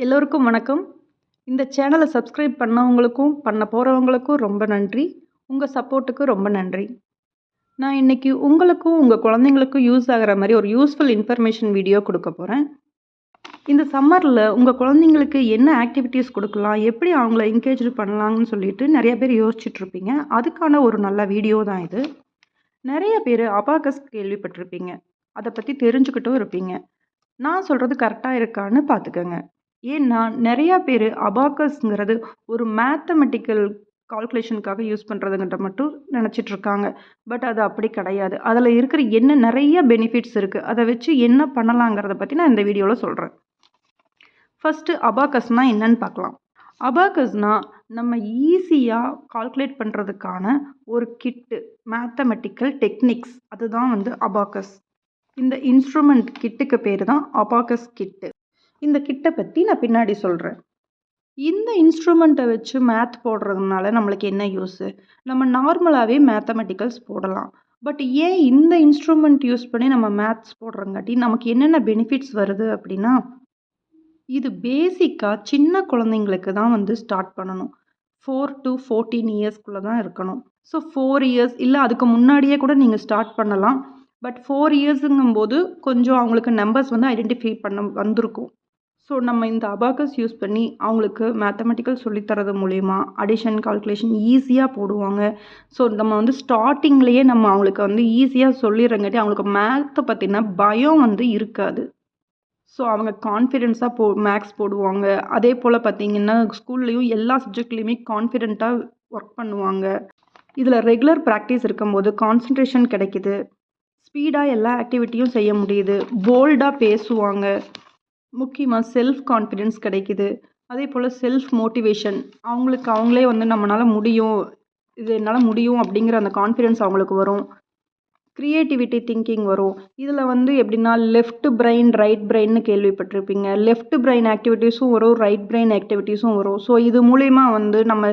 எல்லோருக்கும் வணக்கம். இந்த சேனலை சப்ஸ்கிரைப் பண்ணவங்களுக்கும் பண்ண போகிறவங்களுக்கும் ரொம்ப நன்றி. உங்கள் சப்போர்ட்டுக்கு ரொம்ப நன்றி. நான் இன்றைக்கி உங்களுக்கும் உங்கள் குழந்தைங்களுக்கும் யூஸ் ஆகிற மாதிரி ஒரு யூஸ்ஃபுல் இன்ஃபர்மேஷன் வீடியோ கொடுக்க போகிறேன் இந்த சம்மரில் உங்கள் குழந்தைங்களுக்கு என்ன ஆக்டிவிட்டீஸ் கொடுக்கலாம் எப்படி அவங்கள என்கேஜ் பண்ணலாம்னு சொல்லிட்டு நிறைய பேர் யோசிச்சுட்ருப்பீங்க அதுக்கான ஒரு நல்ல வீடியோ தான் இது. நிறைய பேர் அபாகஸ் கேள்விப்பட்டிருப்பீங்க. அதை பற்றி தெரிஞ்சுக்கிட்டும் இருப்பீங்க. நான் சொல்கிறது கரெக்டாக இருக்கான்னு பார்த்துக்கோங்க. ஏன்னா நிறையா பேர் அபாக்கஸ்ங்கிறது ஒரு மேத்தமெட்டிக்கல் கால்குலேஷனுக்காக யூஸ் பண்ணுறதுங்கிற மட்டும் நினச்சிட்டு இருக்காங்க பட் அது அப்படி கிடையாது. அதில் இருக்கிற என்ன நிறைய பெனிஃபிட்ஸ் இருக்குது அதை வச்சு என்ன பண்ணலாங்கிறத பற்றி நான் இந்த வீடியோவில் சொல்கிறேன் ஃபஸ்ட்டு அபாக்கஸ்னால் என்னன்னு பார்க்கலாம். அபாக்கஸ்னால் நம்ம ஈஸியாக கால்குலேட் பண்ணுறதுக்கான ஒரு கிட்டு மேத்தமெட்டிக்கல் டெக்னிக்ஸ் அதுதான் வந்து அபாக்கஸ் இந்த இன்ஸ்ட்ருமெண்ட் கிட்டுக்கு பேர் தான் அபாக்கஸ் கிட்டு இந்த கிட்ட பற்றி நான் பின்னாடி சொல்கிறேன் இந்த இன்ஸ்ட்ருமெண்ட்டை வச்சு மேத் போடுறதுனால நம்மளுக்கு என்ன யூஸு நம்ம நார்மலாகவே மேத்தமெட்டிக்கல்ஸ் போடலாம். பட் ஏன் இந்த இன்ஸ்ட்ருமெண்ட் யூஸ் பண்ணி நம்ம மேத்ஸ் போடுறங்காட்டி நமக்கு என்னென்ன பெனிஃபிட்ஸ் வருது அப்படின்னா இது பேசிக்காக சின்ன குழந்தைங்களுக்கு தான் வந்து ஸ்டார்ட் பண்ணணும். ஃபோர் டு ஃபோர்டீன் இயர்ஸ்க்குள்ளே தான் இருக்கணும். ஸோ ஃபோர் இயர்ஸ் இல்லை அதுக்கு முன்னாடியே கூட நீங்கள் ஸ்டார்ட் பண்ணலாம். பட் ஃபோர் இயர்ஸுங்கும்போது கொஞ்சம் அவங்களுக்கு நம்பர்ஸ் வந்து ஐடென்டிஃபை பண்ண வந்திருக்கும். ஸோ நம்ம இந்த அபாக்கஸ் யூஸ் பண்ணி அவங்களுக்கு மேத்தமெட்டிக்கல் சொல்லித்தரது மூலயமா அடிஷன் கால்குலேஷன் ஈஸியாக போடுவாங்க. ஸோ நம்ம வந்து ஸ்டார்டிங்லேயே நம்ம அவங்களுக்கு வந்து ஈஸியாக சொல்லிடுறங்காட்டி அவங்களுக்கு மேத்தை பற்றின பயம் வந்து இருக்காது. ஸோ அவங்க கான்ஃபிடென்ஸாக போ மேக்ஸ் போடுவாங்க. அதே போல் பார்த்திங்கன்னா ஸ்கூல்லேயும் எல்லா சப்ஜெக்ட்லேயுமே கான்ஃபிடென்ட்டாக ஒர்க் பண்ணுவாங்க. இதில் ரெகுலர் ப்ராக்டிஸ் இருக்கும்போது கான்சன்ட்ரேஷன் கிடைக்கிது. ஸ்பீடாக எல்லா ஆக்டிவிட்டியும் செய்ய முடியுது. போல்டாக பேசுவாங்க. முக்கியமாக செல்ஃப் கான்ஃபிடென்ஸ் கிடைக்குது. அதே போல் செல்ஃப் மோட்டிவேஷன் அவங்களுக்கு அவங்களே வந்து நம்மளால் முடியும் இது என்னால் முடியும் அப்படிங்கிற அந்த கான்ஃபிடென்ஸ் அவங்களுக்கு வரும். க்ரியேட்டிவிட்டி திங்கிங் வரும். இதில் வந்து எப்படின்னா லெஃப்ட் பிரெயின் ரைட் பிரெயின்னு கேள்விப்பட்டிருப்பீங்க. லெஃப்ட் பிரெயின் ஆக்டிவிட்டீஸும் வரும் ரைட் பிரெயின் ஆக்டிவிட்டீஸும் வரும். ஸோ இது மூலயமா வந்து நம்ம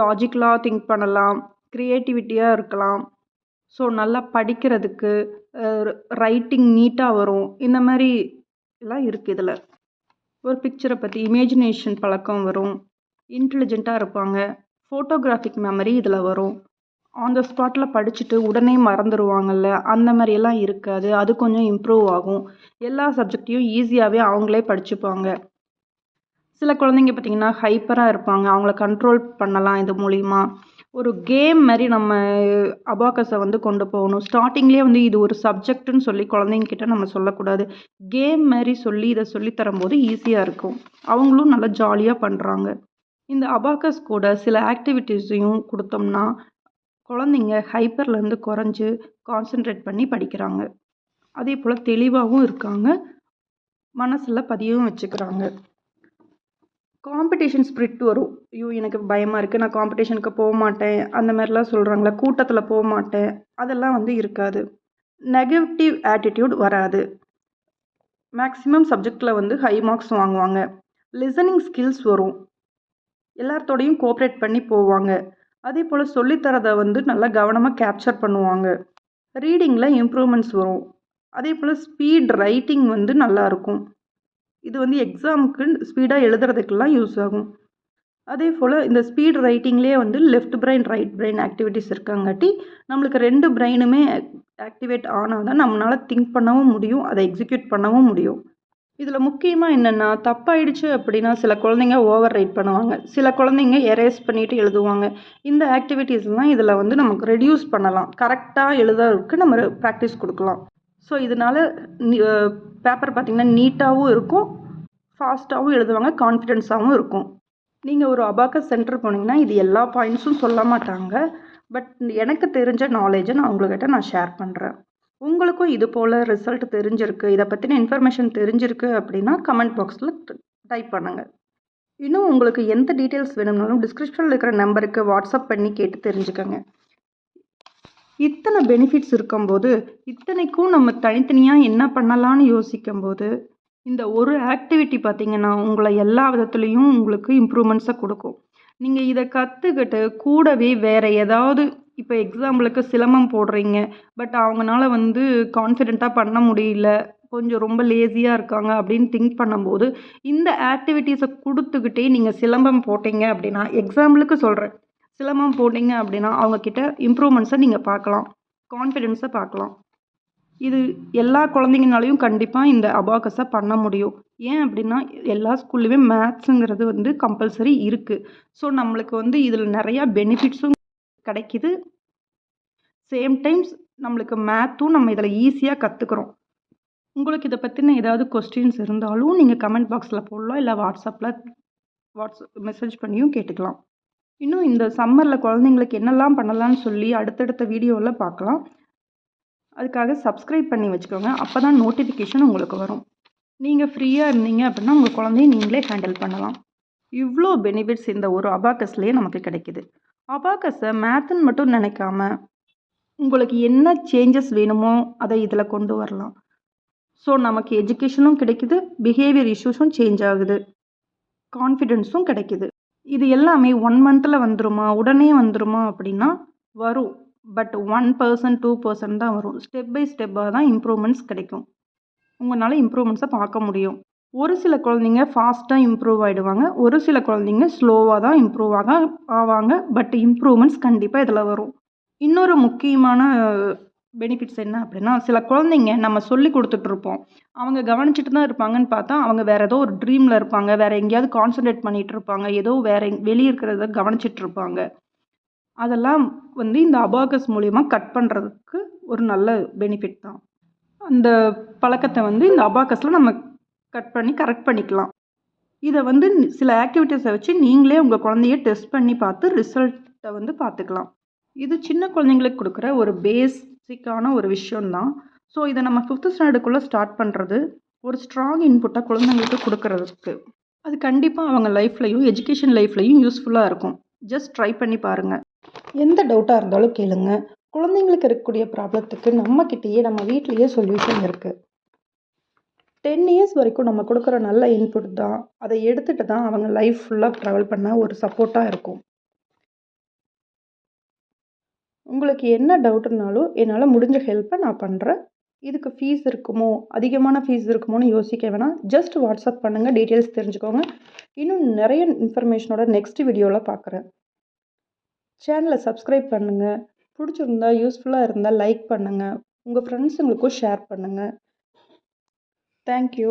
லாஜிக்கலாக திங்க் பண்ணலாம் க்ரியேட்டிவிட்டியாக இருக்கலாம். ஸோ நல்லா படிக்கிறதுக்கு ரைட்டிங் நீட்டாக வரும். இந்த மாதிரி எல்லாம் இருக்குது இதில். ஒரு பிக்சரை பற்றி இமேஜினேஷன் பழக்கம் வரும். இன்டெலிஜென்ட்டாக இருப்பாங்க. ஃபோட்டோகிராஃபிக் மெமரி இதில் வரும். ஆன் த ஸ்பாட்டில் படிச்சுட்டு உடனே மறந்துடுவாங்கல்ல அந்த மாதிரியெல்லாம் இருக்காது. அது கொஞ்சம் இம்ப்ரூவ் ஆகும். எல்லா சப்ஜெக்டையும் ஈஸியாகவே அவங்களே படிச்சுப்பாங்க. சில குழந்தைங்க பார்த்திங்கன்னா ஹைப்பராக இருப்பாங்க. அவங்கள கண்ட்ரோல் பண்ணலாம் இது மூலிமா ஒரு கேம் மாதிரி நம்ம அபாக்கஸை வந்து கொண்டு போகணும். ஸ்டார்டிங்லேயே வந்து இது ஒரு சப்ஜெக்ட்டுன்னு சொல்லி குழந்தைங்கக்கிட்ட நம்ம சொல்லக்கூடாது. கேம் மாதிரி சொல்லி இதை சொல்லித்தரும்போது ஈஸியாக இருக்கும். அவங்களும் நல்லா ஜாலியாக பண்ணுறாங்க இந்த அபாக்கஸ் கூட சில ஆக்டிவிட்டீஸையும் கொடுத்தோம்னா குழந்தைங்க ஹைப்பர்லேருந்து குறைஞ்சு கான்சென்ட்ரேட் பண்ணி படிக்கிறாங்க. அதே போல் தெளிவாகவும் இருக்காங்க. மனசில் பதியவும் வச்சுக்கிறாங்க. காம்படிஷன் ஸ்ப்ரிட் வரும். ஐயோ எனக்கு பயமாக இருக்குது நான் காம்படிஷனுக்கு போக மாட்டேன். அந்த மாதிரிலாம் சொல்கிறாங்களே கூட்டத்தில் போக மாட்டேன். அதெல்லாம் வந்து இருக்காது. நெகட்டிவ் ஆட்டிடியூட் வராது. மேக்ஸிமம் சப்ஜெக்டில் வந்து ஹை மார்க்ஸ் வாங்குவாங்க. லிசனிங் ஸ்கில்ஸ் வரும். எல்லாத்தோடையும் கோஆப்ரேட் பண்ணி போவாங்க. அதே போல் சொல்லித்தரதை வந்து நல்லா கவனமாக கேப்சர் பண்ணுவாங்க. ரீடிங்கில் இம்ப்ரூவ்மெண்ட்ஸ் வரும். அதே போல் ஸ்பீட் ரைட்டிங் வந்து நல்லாயிருக்கும் இது வந்து எக்ஸாமுக்கு ஸ்பீடாக எழுதுறதுக்கெல்லாம் யூஸ் ஆகும். அதே போல் இந்த ஸ்பீட் ரைட்டிங்லேயே வந்து left brain right brain activities இருக்காங்காட்டி நம்மளுக்கு ரெண்டு பிரெயினுமே ஆக்டிவேட் ஆனால் தான் நம்மளால் திங்க் பண்ணவும் முடியும் அதை எக்ஸிக்யூட் பண்ணவும் முடியும். இதில் முக்கியமாக என்னென்னா தப்பாயிடுச்சு அப்படின்னா சில குழந்தைங்க ஓவர் ரைட் பண்ணுவாங்க. சில குழந்தைங்க எரேஸ் பண்ணிவிட்டு எழுதுவாங்க. இந்த ஆக்டிவிட்டீஸ்லாம் இதில் வந்து நமக்கு ரெடியூஸ் பண்ணலாம். கரெக்டாக எழுதுறதுக்கு நம்ம ப்ராக்டிஸ் கொடுக்கலாம். ஸோ இதனால் பேப்பர் பார்த்திங்கன்னா நீட்டாகவும் இருக்கும் ஃபாஸ்ட்டாகவும் எழுதுவாங்க கான்ஃபிடென்ஸாகவும் இருக்கும். நீங்கள் ஒரு அபாக்கஸ் சென்டர் போனீங்கன்னா இது எல்லா பாயிண்ட்ஸும் சொல்ல மாட்டாங்க. பட் எனக்கு தெரிஞ்ச நாலேஜை நான் உங்கள்கிட்ட நான் ஷேர் பண்ணுறேன் உங்களுக்கும் இது போல் ரிசல்ட் தெரிஞ்சிருக்கு இதை பற்றின இன்ஃபர்மேஷன் தெரிஞ்சிருக்கு அப்படின்னா கமெண்ட் பாக்ஸில் டைப் பண்ணுங்கள் இன்னும் உங்களுக்கு எந்த டீட்டெயில்ஸ் வேணும்னாலும் டிஸ்கிரிப்ஷனில் இருக்கிற நம்பருக்கு வாட்ஸ்அப் பண்ணி கேட்டு தெரிஞ்சுக்கோங்க. இத்தனை பெனிஃபிட்ஸ் இருக்கும்போது இத்தனைக்கும் நம்ம தனித்தனியாக என்ன பண்ணலான்னு யோசிக்கும்போது இந்த ஒரு ஆக்டிவிட்டி பார்த்திங்கன்னா உங்களை எல்லா விதத்துலேயும் உங்களுக்கு இம்ப்ரூவ்மெண்ட்ஸை கொடுக்கும். நீங்கள் இதை கற்றுக்கிட்டு கூடவே வேறு ஏதாவது இப்போ எக்ஸாம்பிளுக்கு சிலம்பம் போடுறீங்க பட் அவங்கனால வந்து கான்ஃபிடெண்ட்டாக பண்ண முடியல கொஞ்சம் ரொம்ப லேசியாக இருக்காங்க அப்படின்னு திங்க் பண்ணும்போது இந்த ஆக்டிவிட்டீஸை கொடுத்துக்கிட்டே நீங்கள் சிலம்பம் போட்டிங்க அப்படின்னா எக்ஸாம்பிளுக்கு சொல்கிறேன் சிலம்பம் போட்டிங்க அப்படின்னா அவங்கக்கிட்ட இம்ப்ரூவ்மெண்ட்ஸை நீங்கள் பார்க்கலாம். கான்ஃபிடென்ஸை பார்க்கலாம். இது எல்லா குழந்தைங்கனாலையும் கண்டிப்பாக இந்த அபாகஸை பண்ண முடியும். ஏன் அப்படின்னா எல்லா ஸ்கூல்லையுமே மேத்ஸுங்கிறது வந்து கம்பல்சரி இருக்குது ஸோ நம்மளுக்கு வந்து இதில் நிறையா பெனிஃபிட்ஸும் கிடைக்கிது. சேம் டைம்ஸ் நம்மளுக்கு மேத்தும் நம்ம இதில் ஈஸியாக கற்றுக்குறோம் உங்களுக்கு இதை பற்றின ஏதாவது கொஸ்டின்ஸ் இருந்தாலும் நீங்கள் கமெண்ட் பாக்ஸில் போடலாம். இல்லை வாட்ஸ்அப்பில் வாட்ஸ்அப் மெசேஜ் பண்ணியும் கேட்டுக்கலாம். இன்னும் இந்த சம்மரில் குழந்தைங்களுக்கு என்னெல்லாம் பண்ணலாம்னு சொல்லி அடுத்தடுத்த வீடியோவில் பார்க்கலாம். அதுக்காக சப்ஸ்கிரைப் பண்ணி வச்சுக்கோங்க. அப்போ தான் நோட்டிஃபிகேஷன் உங்களுக்கு வரும். நீங்கள் ஃப்ரீயாக இருந்தீங்க அப்படின்னா உங்கள் குழந்தைய நீங்களே ஹேண்டில் பண்ணலாம். இவ்வளோ பெனிஃபிட்ஸ் இந்த ஒரு அபாக்கஸ்லேயே நமக்கு கிடைக்கிது. அபாக்கஸை மேத்துன்னு மட்டும் நினைக்காம உங்களுக்கு என்ன சேஞ்சஸ் வேணுமோ அதை இதில் கொண்டு வரலாம். ஸோ நமக்கு எஜுகேஷனும் கிடைக்குது பிஹேவியர் இஷ்யூஸும் சேஞ்ச் ஆகுது. கான்ஃபிடென்ஸும் கிடைக்குது. இது எல்லாமே ஒன் மந்தில் வந்துருமா? உடனே வந்துருமா அப்படின்னா வரும். But one percent two percent தான் வரும். ஸ்டெப் பை ஸ்டெப்பாக தான் இம்ப்ரூவ்மெண்ட்ஸ் கிடைக்கும். உங்களால் இம்ப்ரூவ்மெண்ட்ஸை பார்க்க முடியும். ஒரு சில குழந்தைங்க ஃபாஸ்ட்டாக இம்ப்ரூவ் ஆகிடுவாங்க ஒரு சில குழந்தைங்க ஸ்லோவாக தான் இம்ப்ரூவ் ஆக ஆவாங்க. பட் இம்ப்ரூவ்மெண்ட்ஸ் கண்டிப்பாக இதில் வரும். இன்னொரு முக்கியமான பெனிஃபிட்ஸ் என்ன அப்படின்னா சில குழந்தைங்க நம்ம சொல்லி கொடுத்துட்ருப்போம் அவங்க கவனிச்சுட்டு தான் இருப்பாங்கன்னு பார்த்தா அவங்க வேறு ஏதோ ஒரு ட்ரீமில் இருப்பாங்க வேறு எங்கேயாவது கான்சன்ட்ரேட் பண்ணிகிட்டு இருப்பாங்க ஏதோ வேறு வெளியே இருக்கிறத கவனிச்சிட்டு இருப்பாங்க. அதெல்லாம் வந்து இந்த அபாகஸ் மூலிமா கட் பண்ணுறதுக்கு ஒரு நல்ல பெனிஃபிட் தான். அந்த பழக்கத்தை வந்து இந்த அபாகஸில் நம்ம கட் பண்ணி கரெக்ட் பண்ணிக்கலாம். இதை வந்து சில ஆக்டிவிட்டீஸை வச்சு நீங்களே உங்கள் குழந்தைய டெஸ்ட் பண்ணி பார்த்து ரிசல்ட்டை வந்து பார்த்துக்கலாம். இது சின்ன குழந்தைங்களுக்கு கொடுக்குற ஒரு பேஸ் பேசிக்கான ஒரு விஷயம்தான். ஸோ இதை நம்ம ஃபிஃப்த்து ஸ்டாண்டர்டுக்குள்ளே ஸ்டார்ட் பண்ணுறது ஒரு ஸ்ட்ராங் இன்புட்டாக குழந்தைங்களுக்கு கொடுக்குறதுக்கு. அது கண்டிப்பாக அவங்க லைஃப்லையும் எஜுகேஷன் லைஃப்லையும் யூஸ்ஃபுல்லாக இருக்கும். ஜஸ்ட் ட்ரை பண்ணி பாருங்கள் எந்த டவுட்டாக இருந்தாலும் கேளுங்க. குழந்தைங்களுக்கு இருக்கக்கூடிய ப்ராப்ளத்துக்கு நம்மக்கிட்டேயே நம்ம வீட்லேயே சொல்யூஷன் இருக்குது டென் இயர்ஸ் வரைக்கும் நம்ம கொடுக்குற நல்ல இன்புட் தான். அதை எடுத்துகிட்டு தான் அவங்க லைஃப் ஃபுல்லாக ட்ராவல் பண்ண ஒரு சப்போர்ட்டாக இருக்கும். உங்களுக்கு என்ன டவுட்னாலும் என்னால் முடிஞ்ச ஹெல்ப்பை நான் பண்ணுறேன் இதுக்கு ஃபீஸ் இருக்குமோ அதிகமான ஃபீஸ் இருக்குமோன்னு யோசிக்க வேணாம். ஜஸ்ட் வாட்ஸ்அப் பண்ணுங்கள் டீட்டெயில்ஸ் தெரிஞ்சுக்கோங்க. இன்னும் நிறைய இன்ஃபர்மேஷனோட நெக்ஸ்ட் வீடியோவில் பார்க்குறேன் சேனலை சப்ஸ்கிரைப் பண்ணுங்கள் பிடிச்சிருந்தா யூஸ்ஃபுல்லாக இருந்தால் லைக் பண்ணுங்கள் உங்கள் ஃப்ரெண்ட்ஸுங்களுக்கும் ஷேர் பண்ணுங்கள் தேங்க்யூ